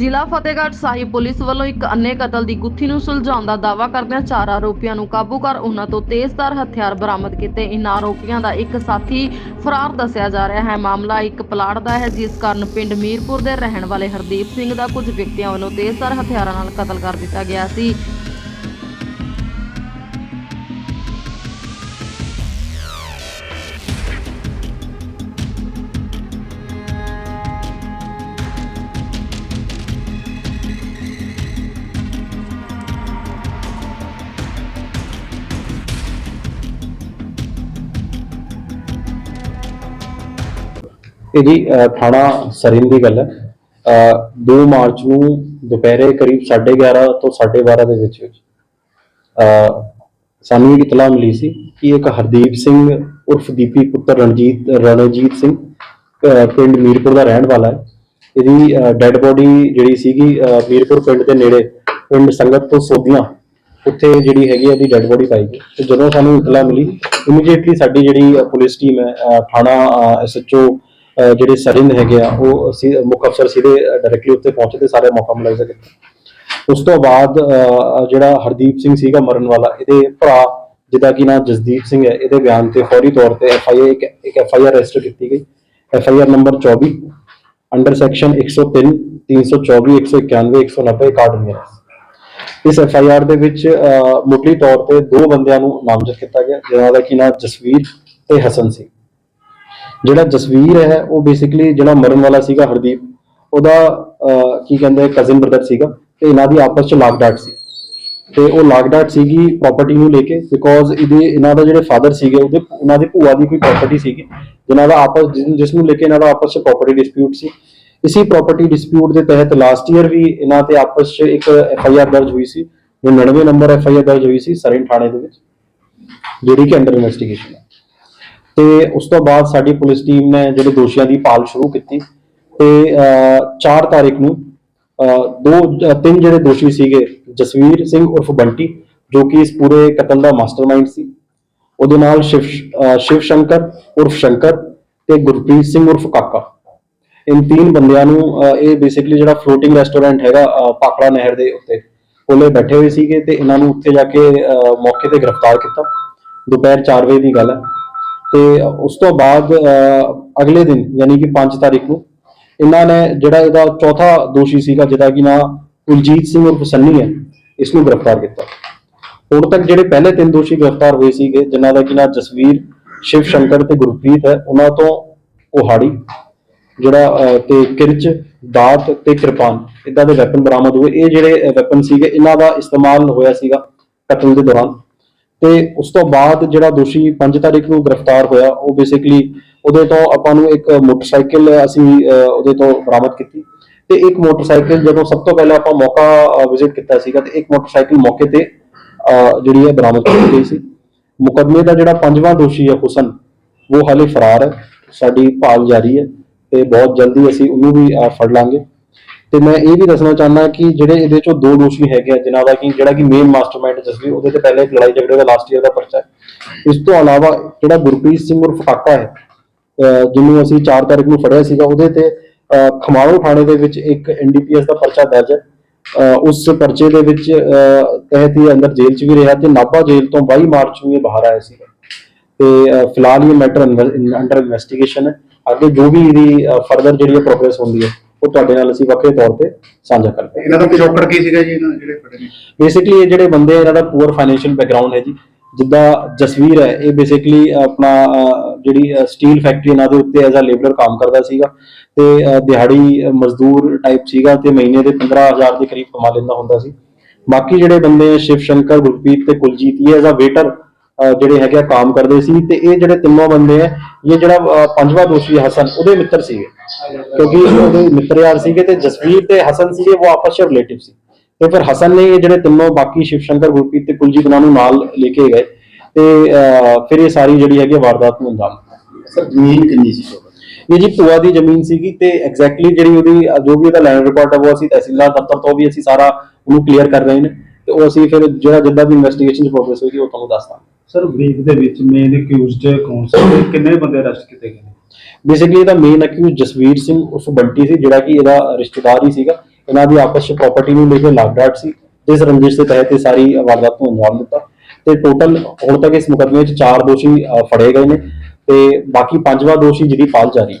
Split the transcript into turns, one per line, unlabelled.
ਜ਼ਿਲ੍ਹਾ ਫਤਿਹਗੜ੍ਹ ਸਾਹਿਬ ਪੁਲਿਸ ਵੱਲੋਂ ਇੱਕ ਅੰਨੇ ਕਤਲ ਦੀ ਗੁੱਥੀ ਨੂੰ ਸੁਲਝਾਉਣ ਦਾ ਦਾਅਵਾ ਕਰਦਿਆਂ ਚਾਰ ਆਰੋਪੀਆਂ ਨੂੰ ਕਾਬੂ ਕਰ ਉਹਨਾਂ ਤੋਂ ਤੇਜ਼ਧਾਰ ਹਥਿਆਰ ਬਰਾਮਦ ਕੀਤੇ। ਇਹਨਾਂ ਆਰੋਪੀਆਂ ਦਾ ਇੱਕ ਸਾਥੀ ਫਰਾਰ ਦੱਸਿਆ ਜਾ ਰਿਹਾ ਹੈ। ਮਾਮਲਾ ਇੱਕ ਪਲਾਟ ਦਾ ਹੈ, ਜਿਸ ਕਾਰਨ ਪਿੰਡ ਮੀਰਪੁਰ ਦੇ ਰਹਿਣ ਵਾਲੇ ਹਰਦੀਪ ਸਿੰਘ ਦਾ ਕੁਝ ਵਿਅਕਤੀਆਂ ਵੱਲੋਂ ਤੇਜ਼ਧਾਰ ਹਥਿਆਰਾਂ ਨਾਲ ਕਤਲ ਕਰ ਦਿੱਤਾ ਗਿਆ ਸੀ।
ਇਹ ਜੀ ਥਾਣਾ ਸਰਿੰਦ ਦੀ ਗੱਲ ਹੈ। ਅਹ, 2 ਮਾਰਚ ਨੂੰ ਦੁਪਹਿਰੇ ਕਰੀਬ 11:30 ਤੋਂ 12:30 ਦੇ ਵਿੱਚ ਵਿੱਚ ਸਾਨੂੰ ਇੱਕ ਇਤਲਾਹ ਮਿਲੀ ਸੀ ਕਿ ਇੱਕ ਹਰਦੀਪ ਸਿੰਘ ਉਰਫ ਦੀਪੀ ਪੁੱਤਰ ਰਣਜੀਤ ਰਣਜੀਤ ਸਿੰਘ ਪਿੰਡ ਮੀਰਪੁਰ ਦਾ ਰਹਿਣ ਵਾਲਾ ਹੈ। ਇਹਦੀ ਡੈੱਡ ਬੋਡੀ ਜਿਹੜੀ ਸੀਗੀ ਮੀਰਪੁਰ ਪਿੰਡ ਦੇ ਨੇੜੇ ਪਿੰਡ ਸੰਗਤ ਤੋਂ ਸੋਧੀਆਂ ਉੱਥੇ ਜਿਹੜੀ ਹੈਗੀ ਇਹਦੀ ਡੈੱਡ ਬੋਡੀ ਪਾਈ ਗਈ। ਤੇ ਜਦੋਂ ਸਾਨੂੰ ਇਤਲਾਹ ਮਿਲੀ ਇਮੀਡੀਏਟਲੀ ਸਾਡੀ ਜਿਹੜੀ ਪੁਲਿਸ ਟੀਮ ਹੈ ਅਹ, ਥਾਣਾ ਐਸਐਚਓ ਜਿਹੜੇ ਸਰਿੰਦ ਹੈਗੇ ਆ, ਉਹ ਮੁੱਖ ਅਫਸਰ ਸਿੱਧੇ ਡਾਇਰੈਕਟਲੀ ਉੱਤੇ ਪਹੁੰਚੇ ਤੇ ਸਾਰੇ ਮੌਕਾ ਮੁਲਾਜ਼ਾ ਕੀਤਾ ਉਸ ਤੋਂ ਬਾਅਦ ਜਿਹੜਾ ਹਰਦੀਪ ਸਿੰਘ ਸੀਗਾ ਮਰਨ ਵਾਲਾ, ਇਹਦੇ ਭਰਾ, ਜਿਹਦਾ ਕਿ ਨਾਮ ਜਸਦੀਪ ਸਿੰਘ ਹੈ, ਇਹਦੇ ਬਿਆਨ ਤੇ ਫੌਰੀ ਤੌਰ ਤੇ ਐਫਆਈਆਰ ਇੱਕ ਇੱਕ ਐਫਆਈਆਰ ਰਜਿਸਟਰ ਕੀਤੀ ਗਈ। FIR number 24 under section 103 324 191 190 card ਮੇਰਾ ਇਸ ਐਫਆਈਆਰ ਦੇ ਵਿੱਚ ਮੁੱਢਲੀ ਤੌਰ ਤੇ ਦੋ ਬੰਦਿਆਂ ਨੂੰ ਨਾਮਜ਼ਦ ਕੀਤਾ ਗਿਆ ਜਿਨ੍ਹਾਂ ਦਾ ਕਿ ਨਾਮ ਜਸਵੀਰ ਤੇ ਹਸਨ ਸਿੰਘ ਜਿਹੜਾ ਜਸਵੀਰ ਹੈ, ਉਹ ਬੇਸਿਕਲੀ ਜਿਹੜਾ ਮਰਨ ਵਾਲਾ ਸੀਗਾ ਹਰਦੀਪ, ਉਹਦਾ ਕੀ ਕਹਿੰਦੇ ਕਜ਼ਨ ਬ੍ਰਦਰ ਸੀਗਾ ਤੇ ਇਹਨਾਂ ਦੀ ਆਪਸ ਚ ਲਾਗਡਾਟ ਸੀ। ਤੇ ਉਹ ਲਾਗਡਾਟ ਸੀਗੀ ਪ੍ਰਾਪਰਟੀ ਨੂੰ ਲੈ ਕੇ ਬਿਕੋਜ਼ ਇਹਦੇ, ਇਹਨਾਂ ਦਾ ਜਿਹੜੇ ਫਾਦਰ ਸੀਗੇ, ਉਹਦੇ ਉਹਨਾਂ ਦੀ ਭੂਆ ਦੀ ਕੋਈ ਪ੍ਰਾਪਰਟੀ ਸੀਗੀ, ਜਿਨ੍ਹਾਂ ਦਾ ਆਪਸ ਜਿਸ- ਜਿਸ ਨੂੰ ਲੈ ਕੇ ਇਹਨਾਂ ਦਾ ਆਪਸ ਚ ਪ੍ਰਾਪਰਟੀ ਡਿਸਪਿਊਟ ਸੀ। ਇਸੇ ਪ੍ਰਾਪਰਟੀ ਡਿਸਪਿਊਟ ਦੇ ਤਹਿਤ ਲਾਸਟ ਈਅਰ ਵੀ ਇਹਨਾਂ ਤੇ ਆਪਸ ਚ ਇੱਕ ਐਫ ਆਈ ਆਰ ਦਰਜ ਹੋਈ ਸੀ 99 ਨੰਬਰ ਐਫ ਆਈ ਆਰ ਦਰਜ ਹੋਈ ਸੀ ਸਰਿੰਡ ਥਾਣੇ ਦੇ ਵਿੱਚ, ਜਿਹੜੀ ਕਿ ਅੰਡਰ ਇਨਵੈਸਟੀਗੇਸ਼ਨ ਹੈ। ਤੇ ਉਸ ਤੋਂ ਬਾਅਦ ਸਾਡੀ ਪੁਲਿਸ ਟੀਮ ਨੇ ਜਿਹੜੇ ਦੋਸ਼ੀਆਂ ਦੀ ਪਾਲ ਸ਼ੁਰੂ ਕੀਤੀ ਤੇ 4 ਤਾਰੀਖ ਨੂੰ ਦੋ ਤਿੰਨ ਜਿਹੜੇ ਦੋਸ਼ੀ ਸੀਗੇ ਜਸਵੀਰ ਸਿੰਘ ਉਰਫ ਬੰਟੀ ਜੋ ਕਿ ਇਸ ਪੂਰੇ ਕਤਲ ਦਾ ਮਾਸਟਰਮਾਈਂਡ ਸੀ। ਉਹਦੇ ਨਾਲ ਸ਼ਿਵ ਸ਼ਿਵ ਸ਼ੰਕਰ ਉਰਫ ਸ਼ੰਕਰ ਤੇ ਗੁਰਪ੍ਰੀਤ ਸਿੰਘ ਉਰਫ ਕਾਕਾ। ਇਨ ਤਿੰਨ ਬੰਦਿਆਂ ਨੂੰ ਇਹ ਬੇਸਿਕਲੀ ਜਿਹੜਾ ਫਲੋਟਿੰਗ ਰੈਸਟੋਰੈਂਟ ਹੈਗਾ ਅਹ, ਪਾਖੜਾ ਨਹਿਰ ਦੇ ਉੱਤੇ ਕੋਲੇ ਬੈਠੇ ਹੋਏ ਸੀਗੇ ਤੇ ਇਹਨਾਂ ਨੂੰ ਉੱਥੇ ਜਾ ਕੇ ਅਹ, ਮੌਕੇ ਤੇ ਗ੍ਰਿਫਤਾਰ ਕੀਤਾ। ਦੁਪਹਿਰ 4 ਵਜੇ ਦੀ ਗੱਲ ਹੈ। ਤੇ ਉਸ ਤੋਂ ਬਾਅਦ ਅਗਲੇ ਦਿਨ, ਯਾਨੀ ਕਿ 5 ਤਾਰੀਖ ਨੂੰ, ਇਹਨਾਂ ਨੇ ਜਿਹੜਾ ਇਹਦਾ ਚੌਥਾ ਦੋਸ਼ੀ ਸੀਗਾ, ਜਿਹਦਾ ਕਿ ਨਾਮ ਕੁਲਜੀਤ ਸਿੰਘ ਉਰਫ ਸੰਨੀ ਹੈ ਇਸ ਨੂੰ ਗ੍ਰਿਫਤਾਰ ਕੀਤਾ। ਹੁਣ ਤੱਕ ਜਿਹੜੇ ਪਹਿਲੇ ਤਿੰਨ ਦੋਸ਼ੀ ਗ੍ਰਿਫਤਾਰ ਹੋਏ ਸੀਗੇ, ਜਿਨ੍ਹਾਂ ਦਾ ਕਿ ਨਾਮ ਜਸਵੀਰ, ਸ਼ਿਵ ਸ਼ੰਕਰ ਤੇ ਗੁਰਪ੍ਰੀਤ ਹੈ, ਉਹਨਾਂ ਤੋਂ ਕੁਹਾੜੀ ਜਿਹੜਾ ਤੇ ਕਿਰਚ, ਦਾਤ ਤੇ ਕਿਰਪਾਨ, ਇਦਾਂ ਦੇ ਵੈਪਨ ਬਰਾਮਦ ਹੋਏ। ਇਹ ਜਿਹੜੇ ਵੈਪਨ ਸੀਗੇ, ਇਹਨਾਂ ਦਾ ਇਸਤੇਮਾਲ ਹੋਇਆ ਸੀਗਾ ਕਤਲ ਦੇ ਦੌਰਾਨ। ਤੇ ਉਸ ਤੋਂ ਬਾਅਦ ਜਿਹੜਾ ਦੋਸ਼ੀ 5 ਤਾਰੀਖ ਨੂੰ ਗ੍ਰਿਫਤਾਰ ਹੋਇਆ, ਉਹ ਬੇਸਿਕਲੀ ਉਹਦੇ ਤੋਂ ਆਪਾਂ ਨੂੰ ਇੱਕ ਮੋਟਰਸਾਈਕਲ ਅਸੀਂ ਉਹਦੇ ਤੋਂ ਬਰਾਮਦ ਕੀਤੀ ਤੇ ਇੱਕ ਮੋਟਰਸਾਈਕਲ ਜਦੋਂ ਸਭ ਤੋਂ ਪਹਿਲਾਂ ਆਪਾਂ ਮੌਕਾ ਵਿਜ਼ਿਟ ਕੀਤਾ ਸੀਗਾ ਤੇ ਇੱਕ ਮੋਟਰਸਾਈਕਲ ਮੌਕੇ ਤੇ ਜਿਹੜੀ ਹੈ ਬਰਾਮਦ ਕੀਤੀ ਗਈ ਸੀ। ਮੁਕੱਦਮੇ ਦਾ ਜਿਹੜਾ ਪੰਜਵਾਂ ਦੋਸ਼ੀ ਹੈ ਹੁਸਨ, ਉਹ ਹਾਲੇ ਫਰਾਰ ਹੈ, ਸਾਡੀ ਭਾਲ ਜਾਰੀ ਹੈ ਤੇ ਬਹੁਤ ਜਲਦੀ ਅਸੀਂ ਉਹਨੂੰ ਵੀ ਫੜ ਲਾਂਗੇ। ਤੇ ਮੈਂ ਇਹ ਵੀ ਦੱਸਣਾ ਚਾਹੁੰਦਾ ਕਿ ਜਿਹੜੇ ਇਹਦੇ ਚੋਂ ਦੋ ਦੋਸ਼ੀ ਹੈਗੇ ਆ, ਜਿਨ੍ਹਾਂ ਦਾ ਕਿ ਜਿਹੜਾ ਕਿ ਮੇਨ ਮਾਸਟਰਮਾਈਂਡ ਜਸਵੀ ਉਹਦੇ ਤੇ ਪਹਿਲੇ ਇੱਕ ਲੜਾਈ ਝਗੜੇ ਦਾ ਲਾਸਟ ਈਅਰ ਦਾ ਪਰਚਾ ਹੈ। ਇਸ ਤੋਂ ਇਲਾਵਾ ਜਿਹੜਾ ਗੁਰਪ੍ਰੀਤ ਸਿੰਘ ਉਰਫ ਕਾਕਾ ਹੈ ਜਿਹਨੂੰ ਅਸੀਂ 4 ਤਾਰੀਖ ਨੂੰ ਫੜਿਆ ਸੀਗਾ, ਉਹਦੇ ਤੇ ਖਮਾਣੋ ਥਾਣੇ ਦੇ ਵਿੱਚ ਇੱਕ ਐਨਡੀਪੀਐਸ ਦਾ ਪਰਚਾ ਦਰਜ ਹੈ। ਉਸ ਪਰਚੇ ਦੇ ਵਿੱਚ ਤਹਿਤ ਹੀ ਅੰਦਰ ਜੇਲ੍ਹ 'ਚ ਵੀ ਰਿਹਾ ਤੇ ਨਾਭਾ ਜੇਲ੍ਹ ਤੋਂ 22 ਮਾਰਚ ਨੂੰ ਇਹ ਬਾਹਰ ਆਇਆ ਸੀਗਾ। ਤੇ ਫਿਲਹਾਲ ਇਹ ਮੈਟਰ ਅੰਡਰ ਇਨਵੈਸਟੀਗੇਸ਼ਨ ਹੈ। ਅੱਗੇ ਜੋ ਵੀ ਇਹਦੀ ਫਰਦਰ ਜਿਹੜੀ ਪ੍ਰੋਗਰੈਸ ਹੁੰਦੀ ਹੈ ਉਹ ਤੁਹਾਡੇ ਨਾਲ ਅਸੀਂ ਵੱਖਰੇ ਤੌਰ ਤੇ ਸਾਂਝਾ ਕਰਦੇ ਹਾਂ।
ਇਹਨਾਂ ਦਾ ਪਿਛੋਕੜ ਕੀ ਸੀਗਾ ਜੀ? ਇਹਨਾਂ ਜਿਹੜੇ ਫੜੇ ਨੇ।
ਬੇਸਿਕਲੀ ਇਹ ਜਿਹੜੇ ਬੰਦੇ ਇਹਨਾਂ ਦਾ ਪੂਅਰ ਫਾਈਨੈਂਸ਼ੀਅਲ ਬੈਕਗ੍ਰਾਉਂਡ ਹੈ ਜੀ ਜਿੱਦਾਂ ਜਸਵੀਰ ਹੈ ਇਹ ਬੇਸਿਕਲੀ ਆਪਣਾ ਜਿਹੜੀ ਸਟੀਲ ਫੈਕਟਰੀ ਇਹਨਾਂ ਦੇ ਉੱਤੇ ਐਜ਼ ਅ ਲੇਬਰਰ ਕੰਮ ਕਰਦਾ ਸੀਗਾ ਤੇ ਦਿਹਾੜੀ ਮਜ਼ਦੂਰ ਟਾਈਪ ਸੀਗਾ ਤੇ ਮਹੀਨੇ ਦੇ 15000 ਦੇ ਕਰੀਬ ਕਮਾ ਲੈਂਦਾ ਹੁੰਦਾ ਸੀ। ਬਾਕੀ ਜਿਹੜੇ ਬੰਦੇ ਸ਼ਿਵ ਸ਼ੰਕਰ ਗੁਰਪ੍ਰੀਤ ਤੇ ਕੁਲਜੀਤ ਇਹ ਐਜ਼ ਅ ਵੇਟਰ ਜਿਹੜੇ ਹੈਗੇ ਆ ਕੰਮ ਕਰਦੇ ਸੀ ਤੇ ਇਹ ਜਿਹੜੇ ਤਿੰਨੋਂ ਬੰਦੇ ਆ ਇਹ ਜਿਹੜਾ ਪੰਜਵਾਂ ਦੋਸ਼ੀ ਹਸਨ ਉਹਦੇ ਮਿੱਤਰ ਸੀਗੇ। ਕਿਉਂਕਿ ਉਹਦੇ ਮਿੱਤਰ ਯਾਰ ਸੀਗੇ ਤੇ ਜਸਵੀਰ ਤੇ ਹਸਨ ਸੀਗੇ ਉਹ ਆਪਸ ਵਿੱਚ ਰਿਲੇਟਿਵ ਸੀ। ਤੇ ਫਿਰ ਹਸਨ ਨੇ ਇਹ ਜਿਹੜੇ ਤਿੰਨੋਂ ਬਾਕੀ ਸ਼ਿਵ ਸ਼ੰਕਰ ਗੁਰਪ੍ਰੀਤ ਤੇ ਕੁਲਜੀਤ ਉਹਨਾਂ ਨੂੰ ਨਾਲ ਲੈ ਕੇ ਗਏ ਤੇ ਫਿਰ ਇਹ ਸਾਰੀ ਜਿਹੜੀ ਹੈਗੀ ਆ ਵਾਰਦਾਤ ਨੂੰ ਅੰਜਾਮ ਦਿੱਤਾ।
ਸਰ ਜ਼ਮੀਨ ਕਿੰਨੀ ਸੀ
ਇਹ ਜੀ ਭੂਆ ਦੀ ਜ਼ਮੀਨ ਸੀਗੀ ਤੇ ਐਗਜ਼ੈਕਟਲੀ ਜਿਹੜੀ ਉਹਦੀ ਜੋ ਵੀ ਉਹਦਾ ਲੈਂਡ ਰਿਕਾਰਡ ਹੈ ਉਹ ਅਸੀਂ ਤਹਿਸੀਲਦਾਰ ਦਫ਼ਤਰ ਤੋਂ ਵੀ ਅਸੀਂ ਸਾਰਾ ਉਹਨੂੰ ਕਲੀਅਰ ਕਰ ਰਹੇ ਨੇ। ਤੇ ਉਹ ਅਸੀਂ ਫਿਰ ਜਿਹੜਾ ਜਿੱਦਾਂ ਵੀ ਇਨਵੈਸਟੀਗੇਸ਼ਨ ਦੀ ਪ੍ਰੋਗਰੈਸ ਹੋਏਗੀ ਉਹ ਤੁਹਾਨੂੰ ਦੱਸ ਦਾਂਗੇ।
ਸਰ ਬਰੀਕ ਦੇ ਵਿੱਚ ਮੇਨ ਅਕਿਊਜ਼ਡ ਕੌਣ ਸੀ ਤੇ ਕਿੰਨੇ ਬੰਦੇ ਅਰੈਸਟ ਕੀਤੇ ਗਏ ਨੇ?
ਬੇਸਿਕਲੀ ਇਹਦਾ ਮੇਨ ਅਕਿਊਜ਼ ਜਸਵੀਰ ਸਿੰਘ ਉਰਫ ਬੰਟੀ ਸੀ ਜਿਹੜਾ ਕਿ ਇਹਦਾ ਰਿਸ਼ਤੇਦਾਰ ਹੀ ਸੀਗਾ। ਇਹਨਾਂ ਦੀ ਆਪਸ ਵਿੱਚ ਪ੍ਰਾਪਰਟੀ ਨੂੰ ਲੈ ਕੇ ਲਾਗਡਾਟ ਸੀ। ਜਿਸ ਰੰਜਿਸ਼ ਦੇ ਤਹਿਤ ਇਹ ਸਾਰੀ ਵਾਰਦਾਤ ਨੂੰ ਅੰਜਾਮ ਦਿੱਤਾ। ਤੇ ਟੋਟਲ ਹੁਣ ਤੱਕ ਇਸ ਮੁਕੱਦਮੇ ਵਿੱਚ 4 ਦੋਸ਼ੀ ਫੜੇ ਗਏ ਨੇ ਤੇ ਬਾਕੀ ਪੰਜਵਾਂ ਦੋਸ਼ੀ ਜਿਹਦੀ ਪਾਲ ਜਾਰੀ ਹੈ।